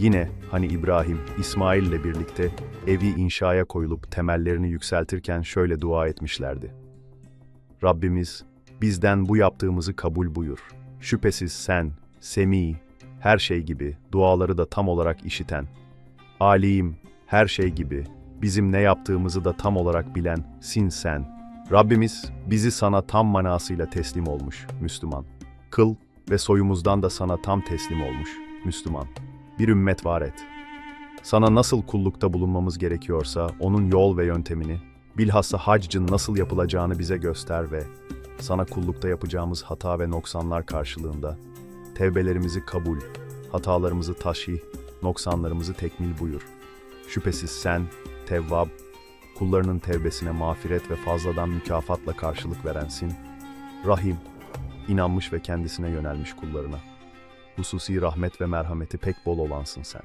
Yine hani İbrahim, İsmail ile birlikte evi inşaya koyulup temellerini yükseltirken şöyle dua etmişlerdi. Rabbimiz, bizden bu yaptığımızı kabul buyur. Şüphesiz sen, Semi, her şey gibi, duaları da tam olarak işiten, Alim, her şey gibi, bizim ne yaptığımızı da tam olarak bilen sin sen. Rabbimiz bizi sana tam manasıyla teslim olmuş, Müslüman. Kıl ve soyumuzdan da sana tam teslim olmuş, Müslüman. Bir ümmet var et. Sana nasıl kullukta bulunmamız gerekiyorsa onun yol ve yöntemini, bilhassa haccın nasıl yapılacağını bize göster ve sana kullukta yapacağımız hata ve noksanlar karşılığında tevbelerimizi kabul, hatalarımızı taşih, noksanlarımızı tekmil buyur. Şüphesiz sen, Tevvab, kullarının tevbesine mağfiret ve fazladan mükafatla karşılık verensin. Rahim, inanmış ve kendisine yönelmiş kullarına. Hususi rahmet ve merhameti pek bol olansın sen.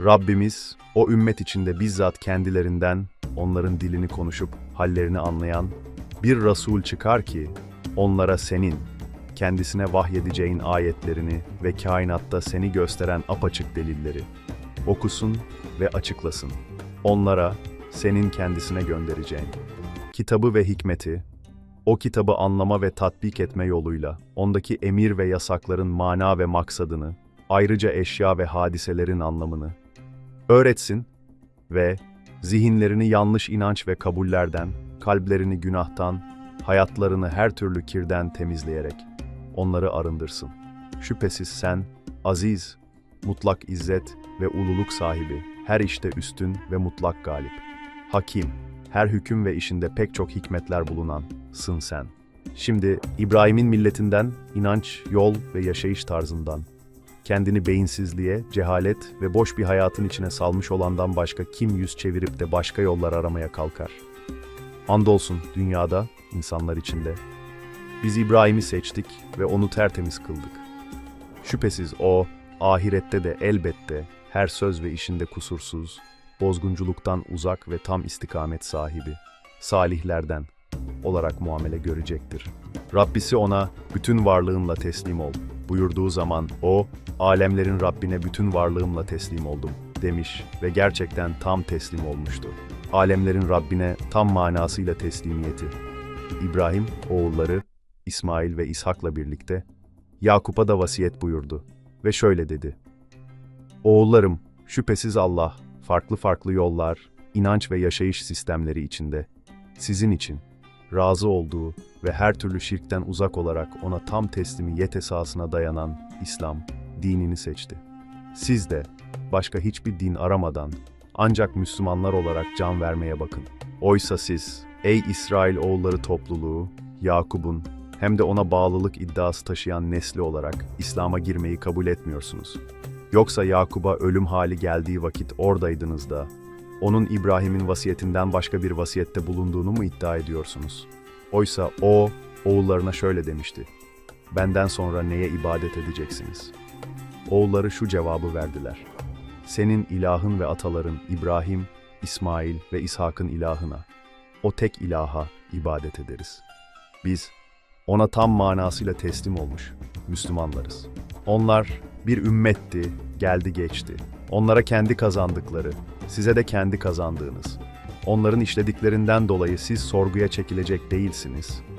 Rabbimiz, o ümmet içinde bizzat kendilerinden, onların dilini konuşup hallerini anlayan bir Resul çıkar ki, onlara senin, kendisine vahyedeceğin ayetlerini ve kainatta seni gösteren apaçık delilleri okusun ve açıklasın. Onlara senin kendisine göndereceğin kitabı ve hikmeti, o kitabı anlama ve tatbik etme yoluyla ondaki emir ve yasakların mana ve maksadını, ayrıca eşya ve hadiselerin anlamını öğretsin ve zihinlerini yanlış inanç ve kabullerden, kalplerini günahtan, hayatlarını her türlü kirden temizleyerek onları arındırsın. Şüphesiz sen, aziz, mutlak izzet ve ululuk sahibi, her işte üstün ve mutlak galip. Hakim, her hüküm ve işinde pek çok hikmetler bulunan, sın sen. Şimdi İbrahim'in milletinden, inanç, yol ve yaşayış tarzından, kendini beyinsizliğe, cehalet ve boş bir hayatın içine salmış olandan başka kim yüz çevirip de başka yollar aramaya kalkar? Andolsun dünyada, insanlar içinde, biz İbrahim'i seçtik ve onu tertemiz kıldık. Şüphesiz o, ahirette de elbette her söz ve işinde kusursuz, bozgunculuktan uzak ve tam istikamet sahibi, salihlerden olarak muamele görecektir. Rabbisi ona bütün varlığımla teslim ol buyurduğu zaman o, alemlerin Rabbine bütün varlığımla teslim oldum demiş ve gerçekten tam teslim olmuştu. Alemlerin Rabbine tam manasıyla teslimiyeti. İbrahim, oğulları, İsmail ve İshak'la birlikte Yakup'a da vasiyet buyurdu ve şöyle dedi. Oğullarım, şüphesiz Allah, farklı farklı yollar, inanç ve yaşayış sistemleri içinde, sizin için, razı olduğu ve her türlü şirkten uzak olarak ona tam teslimiyet esasına dayanan İslam, dinini seçti. Siz de, başka hiçbir din aramadan, ancak Müslümanlar olarak can vermeye bakın. Oysa siz, ey İsrail oğulları topluluğu, Yakub'un, hem de ona bağlılık iddiası taşıyan nesli olarak İslam'a girmeyi kabul etmiyorsunuz. Yoksa Yakub'a ölüm hali geldiği vakit oradaydınız da, onun İbrahim'in vasiyetinden başka bir vasiyette bulunduğunu mu iddia ediyorsunuz? Oysa o, oğullarına şöyle demişti, benden sonra neye ibadet edeceksiniz? Oğulları şu cevabı verdiler, senin ilahın ve ataların İbrahim, İsmail ve İshak'ın ilahına, o tek ilaha ibadet ederiz. Biz, ona tam manasıyla teslim olmuş Müslümanlarız. Onlar bir ümmetti, geldi geçti. Onlara kendi kazandıkları, size de kendi kazandığınız. Onların işlediklerinden dolayı siz sorguya çekilecek değilsiniz.